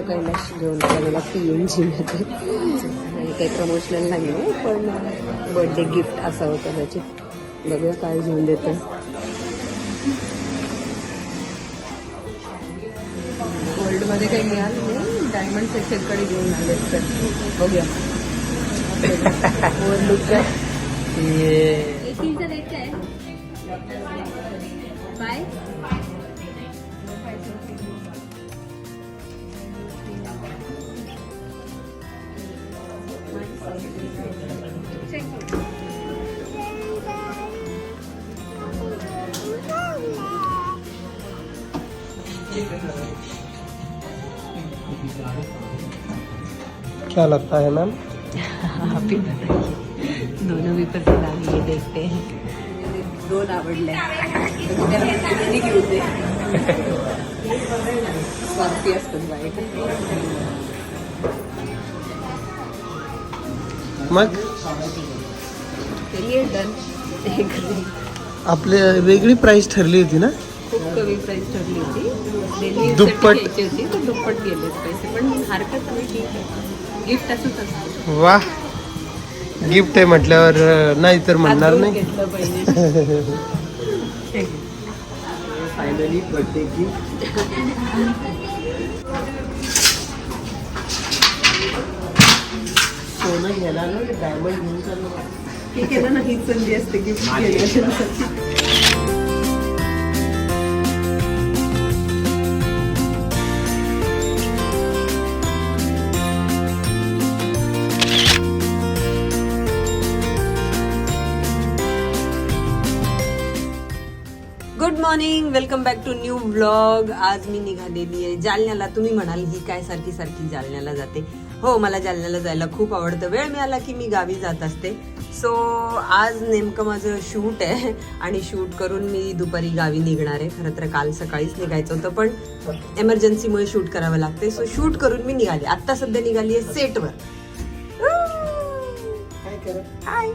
तो कैलाश घेऊन आला मला पी एन जीमध्ये आणि काही प्रमोशनल नाही आहे पण बर्थडे गिफ्ट असं होतं त्याचे बघूया काय घेऊन देतं. गोल्डमध्ये काही मिळालं नाही. डायमंड सेक्शनकडे घेऊन आले तर. बघूया. रेट काय? बाय क्या लगता है मैम? हैप्पी दोनों भी पसंद आ गई देखते हैं। दोन आवडले दे स्वार्थी असतात बाईक मग? आपले वेगळी प्राइस ठरली होती ना? खूप कमी प्राइस ठरली होती. दुप्पट. घ्यायची होती तर दुप्पट गेले पैसे. पण हरकत नाही ठीक आहे गिफ्ट असंच असतं. वा गिफ्ट आहे म्हटल्यावर नाही तर म्हणणार नाही. फायनली बर्थडे गिफ्ट सोनं घ्यायला ना डायमंड घेऊन चाललो. हे केलं ना हीच संधी असते gift good morning welcome back to new vlog आज मी निघालेली आहे जालन्याला. तुम्ही म्हणाल ही काय सारखी सारखी जालन्याला जाते. हो मला जालन्याला जायला खूप आवडतं. वेळ मिळाला की मी गावी जात असते. सो आज नेमकं माझं शूट आहे आणि शूट करून मी दुपारी गावी निघणार आहे. खरं तर काल सकाळीच निघायचं होतं पण एमर्जन्सीमुळे शूट करावं लागते सो शूट करून मी निघाले. आत्ता सध्या निघाली आहे सेटवर. करा हाय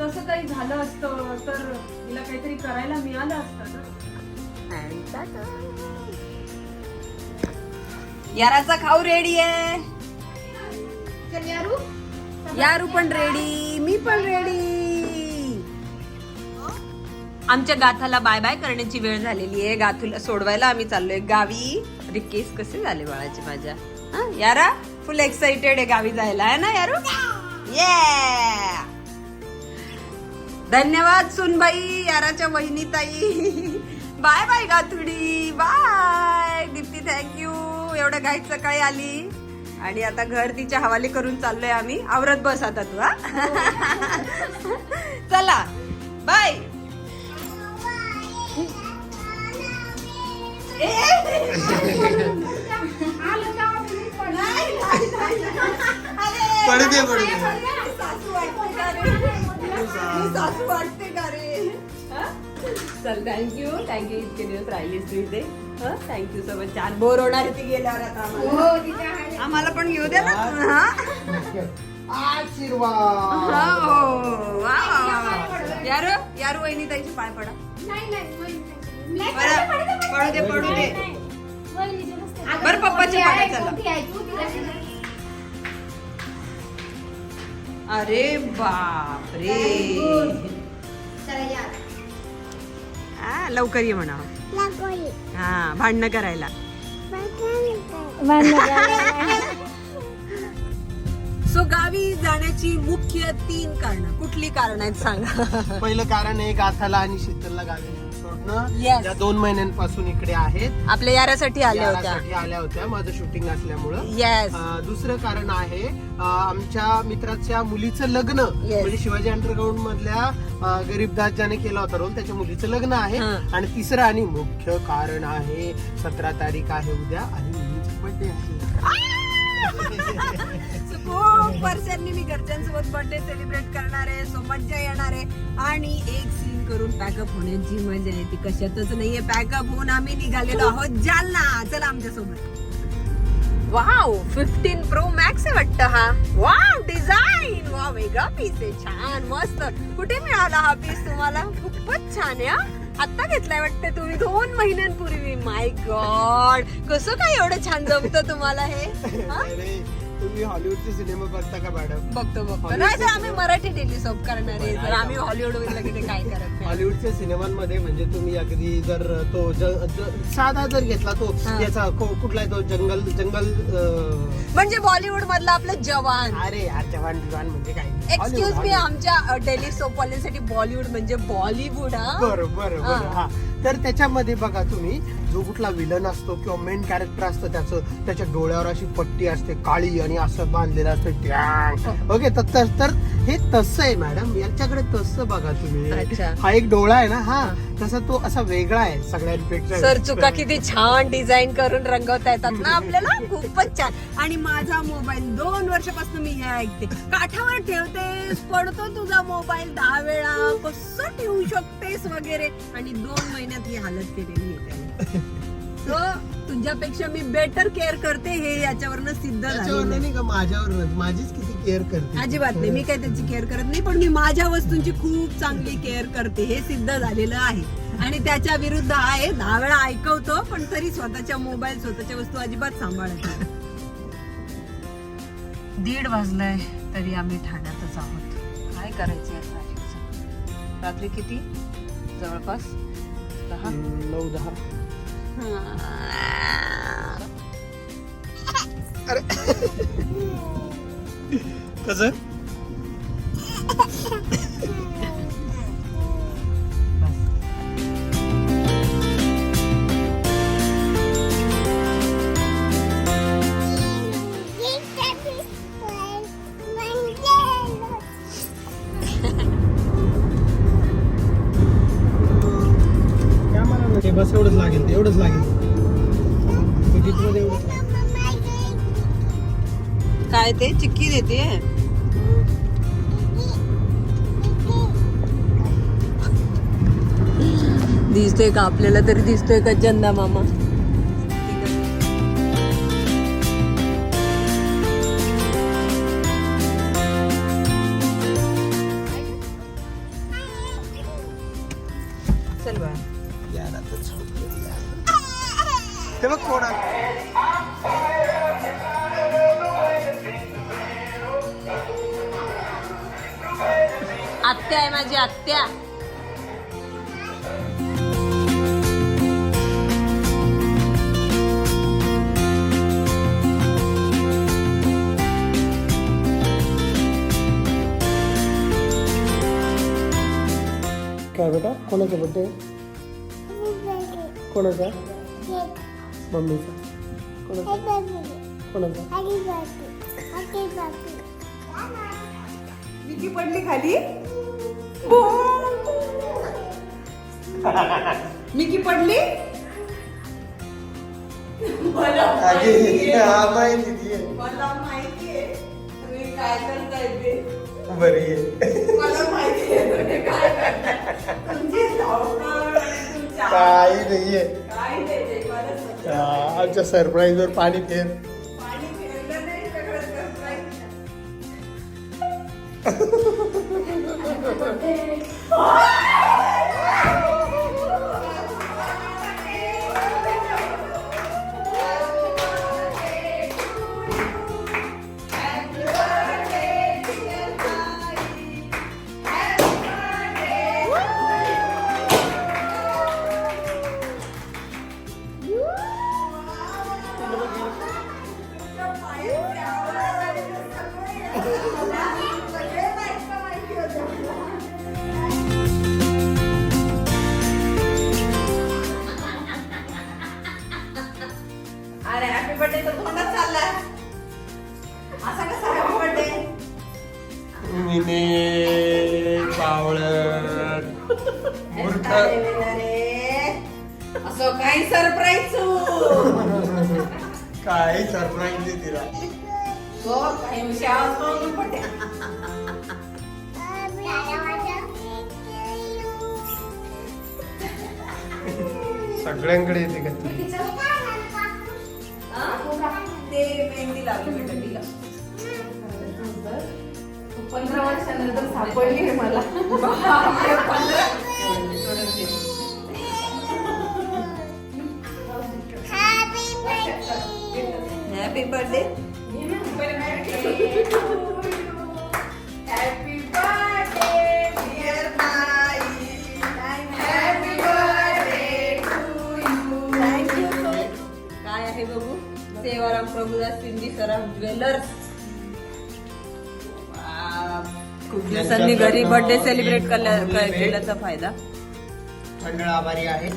तसं काही झालं असतं तर तिला काहीतरी करायला मिळालं असतं ना याराचा खाऊ रेडी आहे. यारू. पण रेडी मी पण रेडी आमच्या गाथाला बाय बाय करण्याची वेळ झालेली आहे. गाथूला सोडवायला आम्ही चाललोय. गावी. अरे केस कसे झाले बाळाचे माझ्या? हा, यारा? फुल एक्साइटेड आहे गावी जायला. आहे ना यारू? ये धन्यवाद सुनबाई याराच्या वहिनी ताई बाय बाय गाथुडी बाय. दीप्ती थँक्यू एवढं घाईत सकाळी आली. आणि आता घर तिच्या हवाले करून चाललोय आम्ही. आवरत बस आता तू हा. चला. बाय. पडू दे पडू दे. सासू वाटते का रे चल थँक्यू थँक्यू इतके दिवस राहिलीस तू इथे. थँक्यू सो मच छान बोर होणार ती गेल्यावर आता आम्हाला. आम्हाला पण घेऊ दे ना. हा? आशीर्वाद. हा, हो. यारू यारू वहिनी ताईची पाय पडा. बरं, पडू दे पडू दे. बरं, पप्पाचे पाय चला. अरे बाप रे हा, लवकर ये म्हणा. हा भांडणं करायला. सो गावी जाण्याची मुख्य तीन कारण. कुठली कारण आहेत सांगा? पहिलं कारण आहे गाथाला आणि शीतलला गावी. Yes. या दोन महिन्यांपासून इकडे आहेत. आपल्या यारासाठी आल्या होत्या. यासाठी आल्या होत्या माझं शूटिंग असल्यामुळं. येस अं, दुसरं कारण आहे अं, आमच्या मित्राच्या मुलीचं लग्न. Yes. म्हणजे शिवाजी अंडरग्राऊंड मधल्या अं, गरीबदास ज्याने केला होता रोल त्याच्या मुलीचं लग्न आहे. हं. आणि तिसरं आणि मुख्य कारण आहे सतरा तारीख आहे उद्या आणि मुलीचा बर्थडे आहे. खूप वर्षांनी मी घरच्यांसोबत बर्थडे सेलिब्रेट करणार आहे सो मज्जा येणार आहे. आणि एक सीन पॅकअप होण्याची मजा येते कशातच नाहीये. पॅकअप होऊन आम्ही निघालेलो आहोत जालना. चला आमच्यासोबत. वाव फिफ्टीन प्रो मॅक्स आहे वाटतं हा. वाव डिझाईन वा वेगळा पीस आहे. छान मस्त. कुठे मिळाला हा पीस तुम्हाला? खूपच छान आहे हा. आता घेतलाय वाटतं तुम्ही दोन महिन्यांपूर्वी. माय गॉड कसं काय एवढं छान जमतं तुम्हाला हे? हा? तुम्ही हॉलिवूडचे सिनेमा बघता का मॅडम? बघतो बघतो. नाही तर आम्ही मराठी डेली सोप करणार आहे जर आम्ही हॉलिवूड वगैरे काय करत नाही. हॉलिवूडच्या सिनेमांमध्ये म्हणजे तुम्ही अगदी जर तो ज- ज- साधा जर घेतला तो हा. याचा को- कुठला आहे तो जंगल जंगल अं, म्हणजे बॉलिवूड मधला आपलं जवान. अरे यार जवान जवान म्हणजे काय? Excuse me Hollywood. आमच्या डेली सोप वाल्यांसाठी बॉलिवूड म्हणजे बॉलिवूड हा? बरं बरं बरं हा. हा. तर त्याच्यामध्ये बघा तुम्ही जो कुठला विलन असतो किंवा मेन कॅरेक्टर असतं त्याचं त्याच्या डोळ्यावर अशी पट्टी असते काळी आणि असं बांधलेलं असतं ट्यांग. ओके तर तर- हे तसं आहे मॅडम यांच्याकडे तसं बघा तुम्ही. हा एक डोळा आहे ना हा. तसा तो असा वेगळा आहे सगळ्यांपेक्षा सर चुका किती छान डिझाईन करून रंगवता येतात ना आपल्याला. खूपच छान. आणि माझा मोबाईल दोन वर्षापासून मी हे ऐकते. काठावर ठेवतेस पडतो तुझा मोबाईल दहा वेळा. कसं ठेवू शकतेस वगैरे. आणि दोन महिन्यात ही हालत केलेली आहे So, तुझ्यापेक्षा मी बेटर केअर करते हे याच्यावरनं सिद्ध त्याच्यावर झालं नाही का माझ्यावर माझीच किती केअर करते अजिबात नाही. मी काही त्याची केअर करत नाही पण मी माझ्या वस्तूंची खूप चांगली केअर करते हे सिद्ध झालेलं आहे. आणि त्याच्या विरुद्ध आहे दहा वेळा ऐकवतो पण तरी स्वतःच्या मोबाईल स्वतःच्या वस्तू अजिबात सांभाळत नाही. दीड वाजलाय तरी आम्ही ठाण्यातच आहोत. काय करायचं या रात्री किती? जवळपास दहा? हम्म, नऊ दहा. कसं? ते बस एवढंच लागेल ते एवढंच लागेल. बघितलं एवढंच काय ते? चिक्की देते. दिसतोय का? आपल्याला तरी दिसतोय का चंदा मामा? आत्या आहे माझी आत्या. काय बेटा? कोणाचा बड्डे कोणाचा? मम्मीचा. कोणाचा? कोणाचा? पडली खाली? मिकी पडली? मला. हा माहिती ती आहे. तुम्ही काय करताय ते? बरी आहे. मला माहितीये तुम्ही काय करताय? तुमची धावपळ आणि तुमच्या काही नाहीये. काय नाही ते, मला सगळं हा, आमच्या सरप्राईज वर पाणी फेर. पाणी फिरलं नाही सगळं surprise. What? अरे हॅपी बर्थडे तर तोंडात चाललाय. असा कसा हॅपी बर्थडे मिने पावळट मूर्ख. असं काही सरप्राईज काही सरप्राईज नाही तिला सगळ्यांकडे येते का ती ते मेहंदी लावली बेटा तिला पंधरा वर्षानंतर सापडली आहे मला. हॅपी बर्थडे सेवाराम प्रभुदास सिंधी सराम ज्वेलर्स खूप दिवसांनी घरी बर्थडे सेलिब्रेट केल्याचा फायदा. मंडळ आभारी आहे.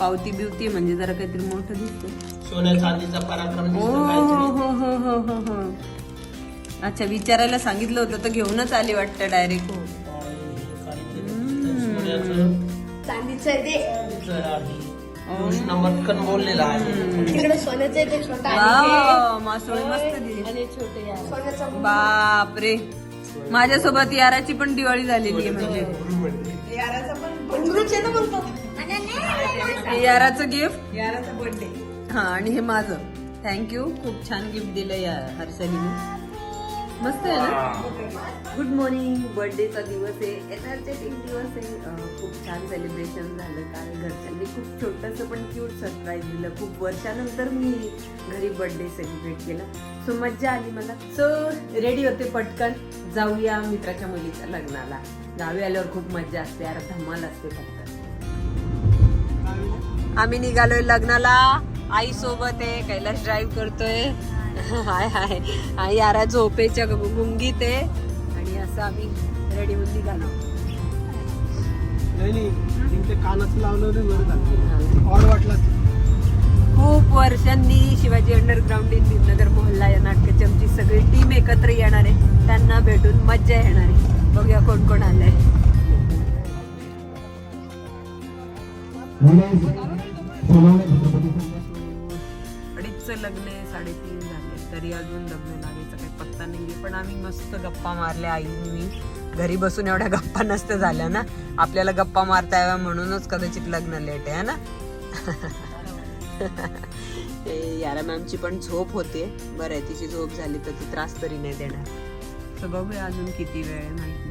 पावती बिवती म्हणजे जरा काहीतरी मोठं दिसतं सोन्या चांदीचा पराक्रम हो दिसतो हो. हो हो हो हो हो. अच्छा विचारायला सांगितलं होतं तर घेऊनच आली वाटतं डायरेक्ट हो सोन्याचं चांदीचं आहे ते. चांदीचं आहे. कृष्ण मटकन बोललेला आहे. तिकडे सोन्याचं आहे ते छोटा वाव, मासोळी मस्त दिली. आणि छोटे यार सोन्याचं बापरे. माझ्यासोबत याराची पण दिवाळी झालेली आहे म्हणजे. गुरुच आहे ना मग तो याराचं गिफ्ट याराचा बर्थडे हा आणि हे माझं. थँक्यू खूप छान गिफ्ट दिलं या हर्षलीने. मस्त आहे ना? गुड मॉर्निंग बर्थडेचा दिवस आहे. एनर्जेटिक दिवस आहे. खूप छान सेलिब्रेशन झालं. कारण घरच्यांनी खूप छोटंसं पण क्यूट सरप्राईज दिलं. खूप वर्षानंतर मी घरी बर्थडे सेलिब्रेट केला. सो मज्जा आली मला. सो रेडी होते पटकन. जाऊया मित्राच्या मुलीच्या लग्नाला. गावी आल्यावर खूप मज्जा असते. यार धमाल असते फक्त. आम्ही निघालोय लग्नाला. आई सोबत आहे. कैलाश ड्राईव्ह करतोय. हाय हाय. आई यारा झोपेच्या गुंगीत आहे. आणि असं आम्ही रेडी होऊन निघालो. खूप वर्षांनी शिवाजी अंडरग्राऊंड इन भीमनगर मोहल्ला या नाटकाची आमची सगळी टीम एकत्र येणार आहे. त्यांना भेटून मज्जा येणार आहे. बघूया कोण कोण आलंय. अडीचचं लग्न आहे साडेतीन. तरी अजून लग्न काही पत्ता नाही पण आम्ही मस्त गप्पा मारल्या आईने मी. घरी बसून एवढ्या गप्पा नसत्या झाल्या ना. आपल्याला गप्पा मारता याव्या म्हणूनच कदाचित लग्न लेट आहे ना? ते यारा मॅमची पण झोप होते. बरं आहे तिची झोप झाली तर ती त्रास तरी नाही देणार. तर बघूया अजून किती वेळ आहे माहिती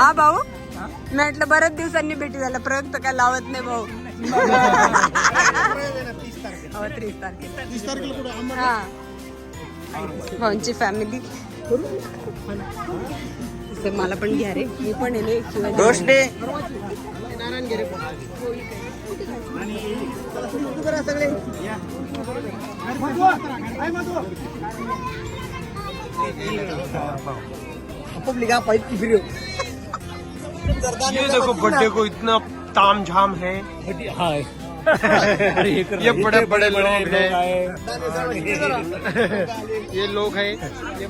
हा भाऊ? मी म्हटलं बऱ्याच दिवसांनी भेटी झाला प्रयोग तर काय लावत नाही भाऊ. हो, तीस तारखेला. हा. भाऊंची फॅमिली मला पण घ्या रे. मी पण आहे ना शिवाजी. नारायण गिरे ये देखो बर्थडे को इतना ताम झाम है। ये बड़े बड़े लोग हैं। ये लोग हैं ये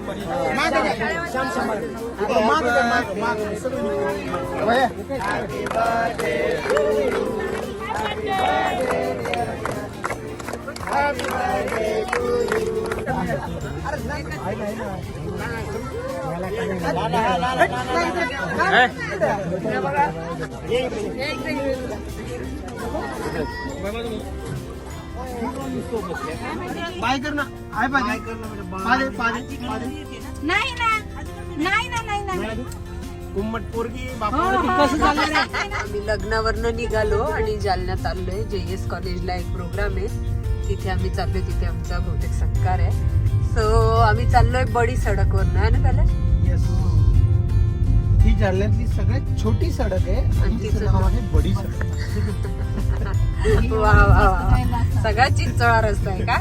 बाय कर ना आहे पाहिजे पाहिजे पाहिजे नाही ना नाही ना नाही ना कुम्मट पोरगी आम्ही लग्नावरनं निघालो आणि जालन्यात आलोय. जे एस कॉलेजला एक प्रोग्राम आहे. तिथे आम्ही चाललोय. तिथे आमचा बहुतेक सत्कार आहे. सो आम्ही चाललोय बडी सडकवरनं. आहे ना त्याला येस ही जालन्यातली सगळ्यात छोटी सडक आहे आणि तिचं नाव आहे बडी सडक. वा वा वा. सगळा चिंचोळा रस्ता आहे का?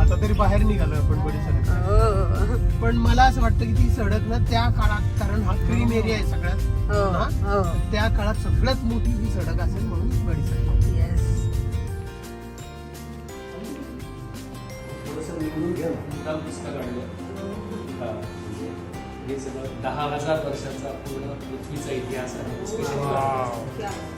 आता तरी बाहेर निघालो आपण बडी सडक. हो. पण मला असं वाटतं की ती सडक ना त्या काळात कारण हा क्रीम एरिया आहे सगळ्यात हो? हो. त्या काळात सगळ्यात मोठी ही सडक असेल म्हणून बडी सडक. पुस्तक आणलं हा, हे सगळं दहा हजार वर्षाचा पूर्ण पृथ्वीचा इतिहास आहे. स्पेशल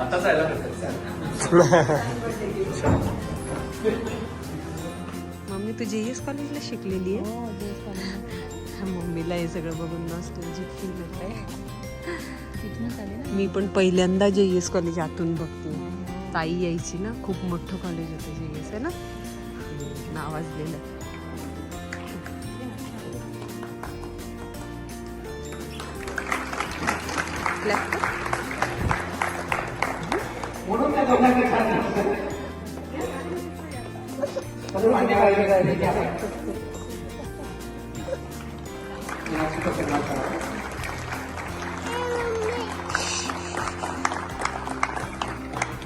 आता जायला मम्मी तू जे एस कॉलेजला शिकलेली आहे? मम्मीला हे सगळं बघून मस्त तुझी फील होत आहे मी पण पहिल्यांदा जे एस कॉलेज आतून बघते. ताई यायची ना खूप मोठं कॉलेज होतं जे एस आहे ना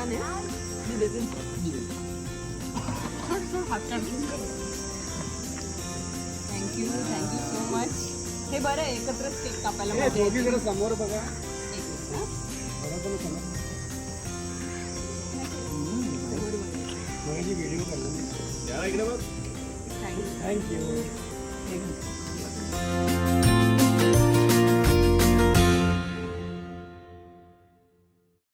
छान आहे थँक्यू थँक्यू सो मच हे बरं आहे एकत्रच केक कापायला. समोर बघा Thank you. थँक्यू